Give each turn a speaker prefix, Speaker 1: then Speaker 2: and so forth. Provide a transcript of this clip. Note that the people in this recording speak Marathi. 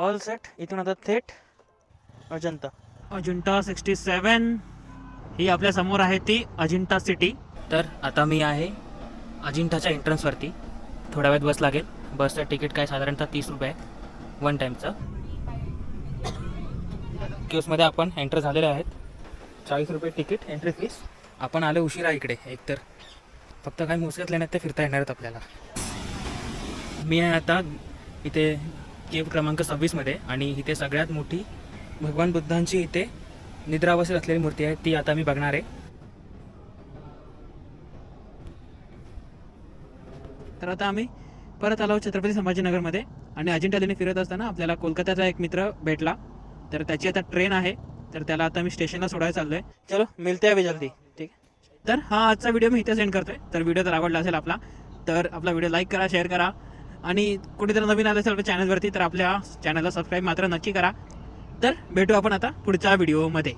Speaker 1: ऑल सेट इथून आता थेट अजंता. अजिंठा सिक्स्टी सेवन ही आपल्यासमोर आहे ती अजिंठा सिटी तर आता मी आहे अजिंठाच्या एंट्रन्सवरती थोड्या वेळात बस लागेल. बसचं तिकीट काय साधारणतः तीस रुपये आहे. वन टाईमचं क्यूसमध्ये आपण एंटर झालेले आहेत. चाळीस रुपये तिकीट एंट्री फीस आपण आलो उशिरा इकडे एकतर. फक्त काही मोजक्यात लेण्यात ते फिरता येणार आहेत आपल्याला. मी आहे आता इथे केव क्रमांक सव्वीसमध्ये आणि इथे सगळ्यात मोठी भगवान बुद्धांची इथे निद्रावस्थेत असलेली मूर्ती आहे ती आता मी बघणार आहे. तर आता आम्ही परत आलो छत्रपती संभाजीनगरमध्ये आणि अजिंठा लेणी फिरत असताना आपल्याला कोलकात्याचा एक मित्र भेटला. तर त्याची आता ट्रेन आहे तर त्याला आता मी स्टेशनला सोडायला चाललोय. चलो मिळते आहे जल्दी ठीक आहे. तर हा आजचा व्हिडिओ मी इथे सेंड करतोय. तर व्हिडिओ जर आवडला असेल आपला तर आपला व्हिडिओ लाईक करा शेअर करा. आणि कुठेतरी नवीन आलं असेल आपल्या चॅनलवरती तर आपल्या चॅनलला सबस्क्राईब मात्र नक्की करा. तर भेटू आपण आता पुढच्या व्हिडिओमध्ये